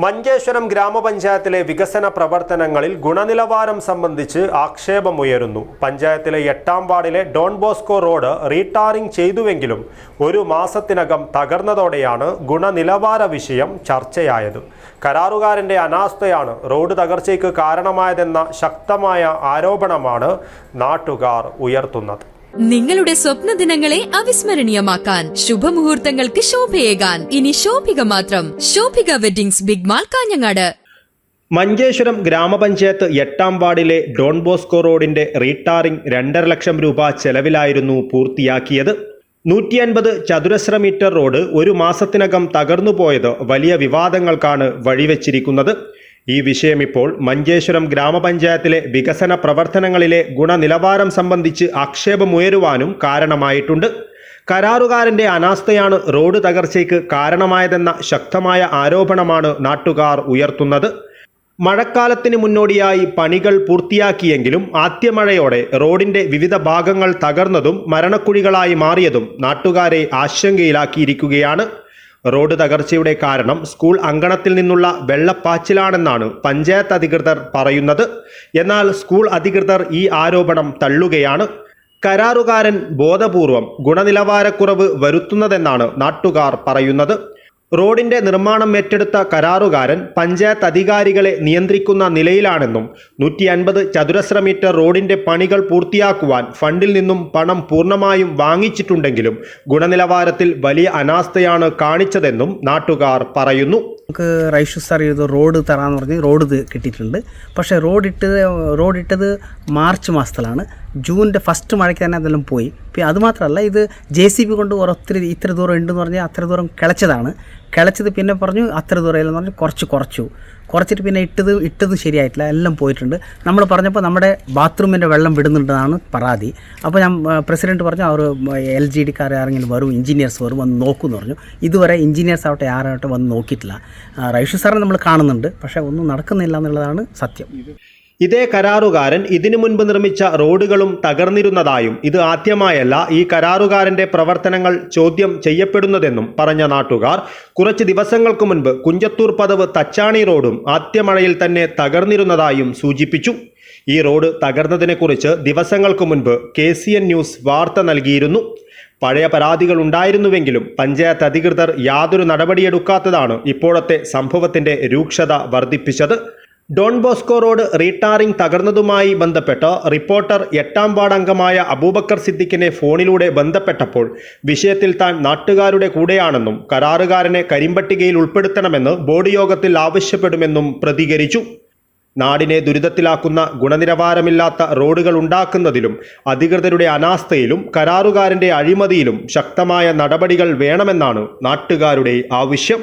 മഞ്ചേശ്വരം ഗ്രാമപഞ്ചായത്തിലെ വികസന പ്രവർത്തനങ്ങളിൽ ഗുണനിലവാരം സംബന്ധിച്ച് ആക്ഷേപമുയരുന്നു. പഞ്ചായത്തിലെ എട്ടാം വാർഡിലെ ഡോൺ ബോസ്കോ റോഡ് റീടാറിംഗ് ചെയ്തുവെങ്കിലും ഒരു മാസത്തിനകം തകർന്നതോടെയാണ് ഗുണനിലവാര വിഷയം ചർച്ചയായത്. കരാറുകാരന്റെ അനാസ്ഥയാണ് റോഡ് തകർച്ചയ്ക്ക് കാരണമായതെന്ന ശക്തമായ ആരോപണമാണ് നാട്ടുകാർ ഉയർത്തുന്നത്. നിങ്ങളുടെ സ്വപ്ന ദിനങ്ങളെ അവിസ്മരണീയമാക്കാൻ ശുഭമുഹൂർത്തങ്ങൾക്ക് ശോഭയേകാൻ. ഇനി ശോഭിക മാത്രം. Shobhika weddings big mall Kanhangad. Manjeshwaram ഗ്രാമപഞ്ചായത്ത് എട്ടാം വാർഡിലെ ഡോൺ ബോസ്കോ റോഡിന്റെ റീടാറിംഗ് രണ്ടര ലക്ഷം രൂപ ചെലവിലായിരുന്നു പൂർത്തിയാക്കിയത്. നൂറ്റി അൻപത് ചതുരശ്ര മീറ്റർ റോഡ് ഒരു മാസത്തിനകം തകർന്നു പോയത് വലിയ വിവാദങ്ങൾക്കാണ് വഴിവെച്ചിരിക്കുന്നത്. ഈ വിഷയം ഇപ്പോൾ മഞ്ചേശ്വരം ഗ്രാമപഞ്ചായത്തിലെ വികസന പ്രവർത്തനങ്ങളിലെ ഗുണനിലവാരം സംബന്ധിച്ച് ആക്ഷേപമുയരുവാനും കാരണമായിട്ടുണ്ട്. കരാറുകാരന്റെ അനാസ്ഥയാണ് റോഡ് തകർച്ചയ്ക്ക് കാരണമായതെന്ന ശക്തമായ ആരോപണമാണ് നാട്ടുകാർ ഉയർത്തുന്നത്. മഴക്കാലത്തിന് മുന്നോടിയായി പണികൾ പൂർത്തിയാക്കിയെങ്കിലും ആദ്യമഴയോടെ റോഡിന്റെ വിവിധ ഭാഗങ്ങൾ തകർന്നതും മരണക്കുഴികളായി മാറിയതും നാട്ടുകാരെ ആശങ്കയിലാക്കിയിരിക്കുകയാണ്. റോഡ് തകർച്ചയുടെ കാരണം സ്കൂൾ അങ്കണത്തിൽ നിന്നുള്ള വെള്ളപ്പാച്ചിലാണെന്നാണ് പഞ്ചായത്ത് അധികൃതർ പറയുന്നത്. എന്നാൽ സ്കൂൾ അധികൃതർ ഈ ആരോപണം തള്ളുകയാണ്. കരാറുകാരൻ ബോധപൂർവം ഗുണനിലവാരക്കുറവ് വരുത്തുന്നതെന്നാണ് നാട്ടുകാർ പറയുന്നത്. റോഡിന്റെ നിർമ്മാണം ഏറ്റെടുത്ത കരാറുകാരൻ പഞ്ചായത്ത് അധികാരികളെ നിയന്ത്രിക്കുന്ന നിലയിലാണെന്നും നൂറ്റി അൻപത് ചതുരശ്ര മീറ്റർ റോഡിന്റെ പണികൾ പൂർത്തിയാക്കുവാൻ ഫണ്ടിൽ നിന്നും പണം പൂർണമായും വാങ്ങിച്ചിട്ടുണ്ടെങ്കിലും ഗുണനിലവാരത്തിൽ വലിയ അനാസ്ഥയാണ് കാണിച്ചതെന്നും നാട്ടുകാർ പറയുന്നു. നമുക്ക് റൈഷു സാർ റോഡ് തരാന്ന് പറഞ്ഞ് റോഡ് കിട്ടിയിട്ടുണ്ട്. പക്ഷേ റോഡ് ഇട്ടത് റോഡ് ഇട്ടത് മാർച്ച് മാസത്തിലാണ്. ജൂണിന്റെ ഫസ്റ്റ് മഴയ്ക്ക് തന്നെ അതെല്ലാം പോയി. പിന്നെ അതുമാത്രമല്ല ഇത് ജെ സി ബി കൊണ്ട് ഒത്തിരി ഇത്ര ദൂരം ഉണ്ടെന്ന് പറഞ്ഞാൽ അത്ര ദൂരം കിളച്ചതാണ്. കിളച്ചത് പിന്നെ പറഞ്ഞു അത്ര ദൂരം ഇല്ലെന്ന് പറഞ്ഞു കുറച്ച് കുറച്ചു. കുറച്ചിട്ട് പിന്നെ ഇട്ടത് ഇട്ടത് ശരിയായിട്ടില്ല. എല്ലാം പോയിട്ടുണ്ട്. നമ്മൾ പറഞ്ഞപ്പോൾ നമ്മുടെ ബാത്റൂമിന്റെ വെള്ളം വിടുന്നുണ്ടെന്നാണ് പരാതി. അപ്പോൾ ഞാൻ പ്രസിഡന്റ് പറഞ്ഞു അവർ എൽ ജി ഡിക്കാർ ആരെങ്കിലും വരും എഞ്ചിനീയേഴ്സ് വരും വന്ന് നോക്കുമെന്ന് പറഞ്ഞു. ഇതുവരെ എഞ്ചിനീയേഴ്സ് ആവട്ടെ ആരാവട്ടെ വന്ന് നോക്കിയിട്ടില്ല. റൈഷു സാറിനെ നമ്മൾ കാണുന്നുണ്ട്. പക്ഷേ ഒന്നും നടക്കുന്നില്ല എന്നുള്ളതാണ് സത്യം. ഇതേ കരാറുകാരൻ ഇതിനു മുൻപ് നിർമ്മിച്ച റോഡുകളും തകർന്നിരുന്നതായും ഇത് ആദ്യമായല്ല ഈ കരാറുകാരന്റെ പ്രവർത്തനങ്ങൾ ചോദ്യം ചെയ്യപ്പെടുന്നതെന്നും പറഞ്ഞ നാട്ടുകാർ. കുറച്ച് ദിവസങ്ങൾക്ക് മുൻപ് കുഞ്ചത്തൂർ പദവ് തച്ചാണി റോഡും ആദ്യമഴയിൽ തന്നെ തകർന്നിരുന്നതായും സൂചിപ്പിച്ചു. ഈ റോഡ് തകർന്നതിനെക്കുറിച്ച് ദിവസങ്ങൾക്ക് മുൻപ് കെ ന്യൂസ് വാർത്ത നൽകിയിരുന്നു. പഴയ പരാതികൾ ഉണ്ടായിരുന്നുവെങ്കിലും പഞ്ചായത്ത് അധികൃതർ യാതൊരു നടപടിയെടുക്കാത്തതാണ് ഇപ്പോഴത്തെ സംഭവത്തിന്റെ രൂക്ഷത വർദ്ധിപ്പിച്ചത്. ഡോൺ ബോസ്കോ റോഡ് റീടാറിംഗ് തകർന്നതുമായി ബന്ധപ്പെട്ട് റിപ്പോർട്ടർ എട്ടാം വാർഡ് അംഗമായ അബൂബക്കർ സിദ്ദിഖിനെ ഫോണിലൂടെ ബന്ധപ്പെട്ടപ്പോൾ വിഷയത്തിൽ താൻ നാട്ടുകാരുടെ കൂടെയാണെന്നും കരാറുകാരനെ കരിമ്പട്ടികയിൽ ഉൾപ്പെടുത്തണമെന്ന് ബോർഡ് യോഗത്തിൽ ആവശ്യപ്പെടുമെന്നും പ്രതികരിച്ചു. നാടിനെ ദുരിതത്തിലാക്കുന്ന ഗുണനിലവാരമില്ലാത്ത റോഡുകൾ ഉണ്ടാക്കുന്നതിലും അധികൃതരുടെ അനാസ്ഥയിലും കരാറുകാരന്റെ അഴിമതിയിലും ശക്തമായ നടപടികൾ വേണമെന്നാണ് നാട്ടുകാരുടെ ആവശ്യം.